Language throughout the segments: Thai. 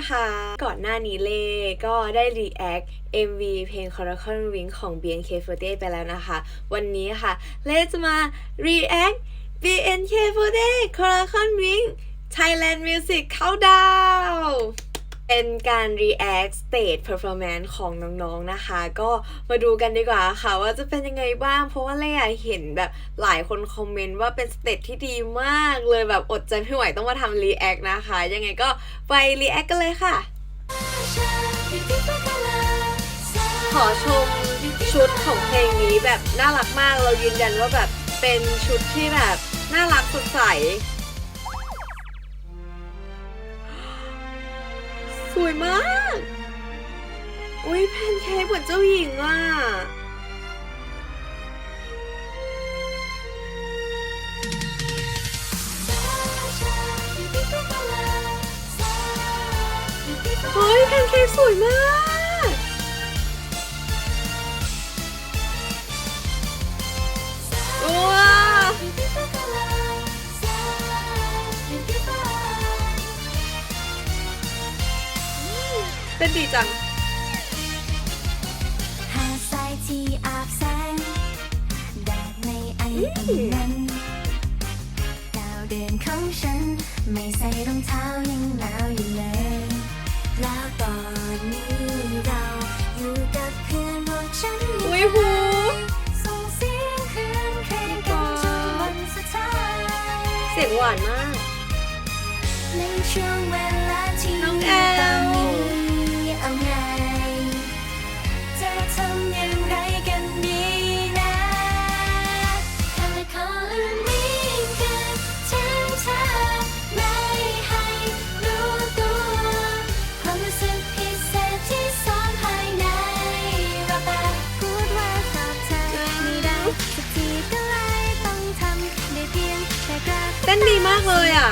นะคะ ก่อนหน้านี้เล่ก็ได้รีแอค MV เพลง Coracle Wing ของ BNK48 ไปแล้วนะคะ วันนี้ค่ะ เล่จะมารีแอค BNK48 Coracle Wing Thailand Music Countdown เป็นการ react stage performance ของน้องๆนะคะ ก็มาดูกันดีกว่าค่ะ ว่าจะเป็นยังไงบ้าง เพราะว่าเล่เห็นแบบหลายคนคอมเมนต์ว่าเป็นสเตจที่ดีมากเลยแบบอดใจไม่ไหวต้องมาทำ react นะคะ ยังไงก็ไป react กันเลยค่ะ ขอชมชุดของเพลงนี้แบบน่ารักมากเรายืนยันว่าแบบเป็นชุดที่แบบน่ารักสดใส วยมาก อุ้ยแพนเค้กเหมือนเจ้าหญิงอะ เฮ้ยแพนเค้กสวยมาก เต้นดีจังหาดทรายที่อาบแสงแดดในไออุ่นนั้นดาวเดินของฉัน ไม่ใส่รองเท้ายังหนาวอยู่เลย แล้วตอนนี้เราอยู่กับเพื่อนพวกฉันอุ๊ยหูส่งเสียงคืนเคยกันจนวันสุดท้าย เสียงหวานมาก ในช่วงเวลา ต้นดีมากเลยอะ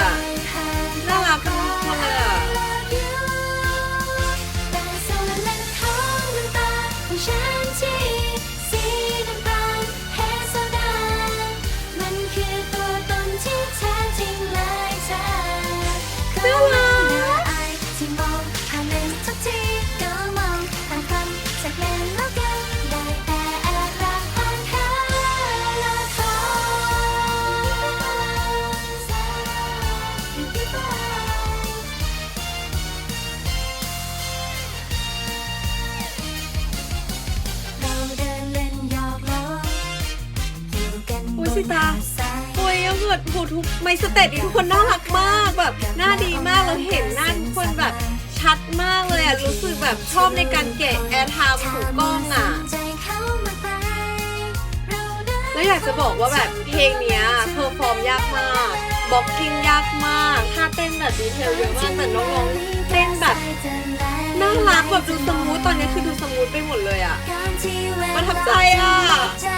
สิตาโอ้ยยังเกิดโหทุกไม่สเตจนี้ทุกคนน่ารักมากแบบหน้าดีมากเราเห็นหน้าทุกคนแบบชัดมากเลยอะรู้สึกแบบชอบในการเกะแอร์ไทม์ของกล้องอะแล้วอยากจะบอกว่าแบบเพลงเนี้ยเพอร์ฟอร์มยากมากบ็อกกิ้งยากมากท่าเต้นแบบดีเทลเยอะมากแต่น้องๆเต้นแบบน่ารักแบบดูสมูทตอนนี้คือดูสมูทไปหมดเลยอะประทับใจอะ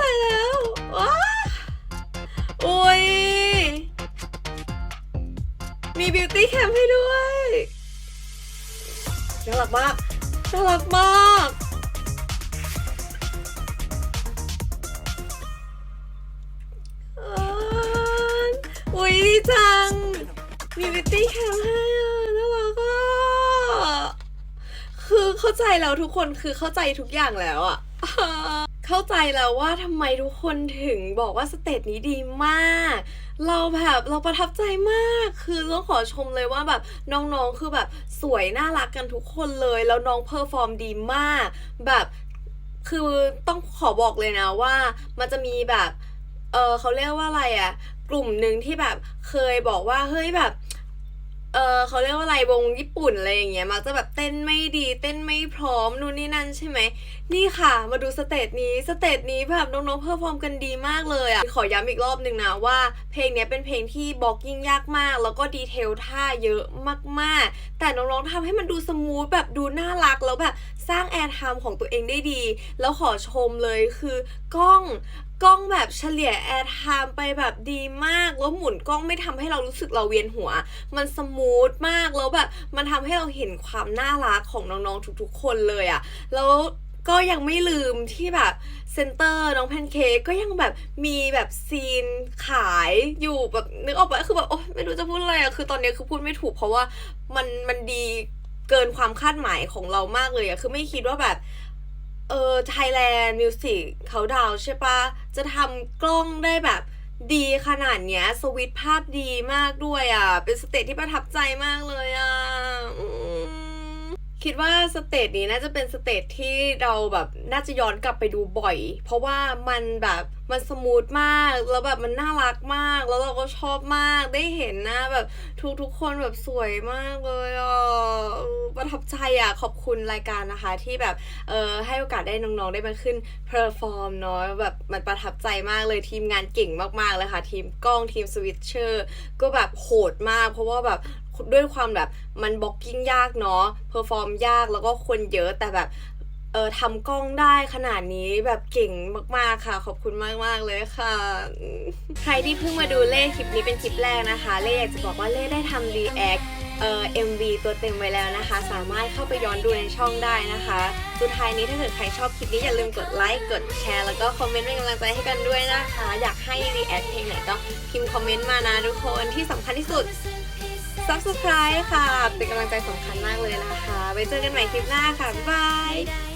เข้าใจแล้วว้าโอ้ย มีบิวตี้แคมให้ด้วยน่ารักมากน่ารักมากอุ้ยดีจัง มีบิวตี้แคมให้อะน่ารักอะคือเข้าใจแล้วทุกคนคือเข้าใจทุกอย่างแล้วอะ เข้าใจแล้วว่าทำไมทุกคนถึงบอกว่าสเตจนี้ดีมาก เราแบบเราประทับใจมาก คือต้องขอชมเลยว่าแบบน้องๆคือแบบสวยน่ารักกันทุกคนเลย แล้วน้องเพอร์ฟอร์มดีมาก แบบคือต้องขอบอกเลยนะว่า มันจะมีแบบ เออเขาเรียกว่าอะไรอะกลุ่มหนึ่งที่แบบเคยบอกว่าเฮ้ยแบบ เออเขาเรียกว่าอะไรวงญี่ปุ่นอะไรอย่างเงี้ยมักจะแบบเต้นไม่ดีเต้นไม่พร้อมนู่นนี่นั่นใช่ไหมนี่ค่ะ มาดูสเตจนี้สเตจนี้แบบน้องๆเพอร์ฟอร์มกันดีมากเลยอะขอย้ำอีกรอบหนึ่งนะว่าเพลงนี้เป็นเพลงที่บล็อกยิ่งยากมาก แล้วก็ดีเทลท่าเยอะมากๆ แต่น้องๆทำให้มันดูสมูทแบบดูน่ารักแล้วแบบ สร้างแอร์ไทม์ของตัวเองได้ดี แล้วขอชมเลยคือกล้องกล้องแบบเฉลี่ยแอร์ไทม์ไปแบบดีมาก แล้วหมุนกล้องไม่ทำให้เรารู้สึกเราเวียนหัว มันสมูทมากแล้วแบบมันทำให้เราเห็นความน่ารักของน้องๆทุกๆ คนเลยอะแล้วก็ยังไม่ลืมที่แบบเซนเตอร์น้องแพนเค้กก็ยังแบบมีแบบซีนขายอยู่แบบนึกออกปะคือแบบโอ๊ยไม่รู้จะพูดอะไรอะคือตอนนี้คือพูดไม่ถูกเพราะว่ามันมันดี เกินความคาดหมายของเรามากเลยอะคือไม่คิดว่าแบบ เออไทยแลนด์มิวสิกเขาดาวใช่ปะจะทำกล้องได้แบบดีขนาดเนี้ย สวิตภาพดีมากด้วยอะเป็นสเตจที่ประทับใจมากเลยอะ คิดว่าสเตจนี้น่าจะเป็นสเตจที่เราแบบน่าจะย้อนกลับไปดูบ่อย เพราะว่ามันแบบมันสมูทมาก แล้วแบบมันน่ารักมาก แล้วเราก็ชอบมาก ได้เห็นหน้าแบบทุกๆคนแบบสวยมากเลยอะเออประทับใจอะขอบคุณรายการนะคะ ที่แบบเออให้โอกาสได้น้องๆได้มาขึ้นเพอร์ฟอร์มเนาะแบบมันประทับใจมากเลยทีมงานเก่งมากๆเลยค่ะ ทีมกล้องทีมสวิตเชอร์ ก็แบบโหดมาก เพราะว่าแบบ ด้วยความแบบมันบล็อกกิ้งยากเนาะเพอร์ฟอร์มยากแล้วก็คนเยอะแต่แบบเออทำกล้องได้ขนาดนี้แบบเก่งมากๆค่ะ ขอบคุณมากๆเลยค่ะ ใครที่เพิ่งมาดูเล่คลิปนี้เป็นคลิปแรกนะคะ เล่อยากจะบอกว่าเล่ได้ทำ react เอ่อ MV ตัวเต็มไว้แล้วนะคะ สามารถเข้าไปย้อนดูในช่องได้นะคะ สุดท้ายนี้ถ้าเกิดใครชอบคลิปนี้อย่าลืมกดไลค์กดแชร์แล้วก็คอมเมนต์เป็นกำลังใจให้กันด้วยนะคะ อยากให้ react เพลงไหนก็พิมพ์คอมเมนต์มานะทุกคนที่สำคัญที่สุด subscribe ค่ะ เป็นกำลังใจสำคัญมากเลยนะคะ ไว้เจอกันใหม่คลิปหน้าค่ะ บ๊ายบาย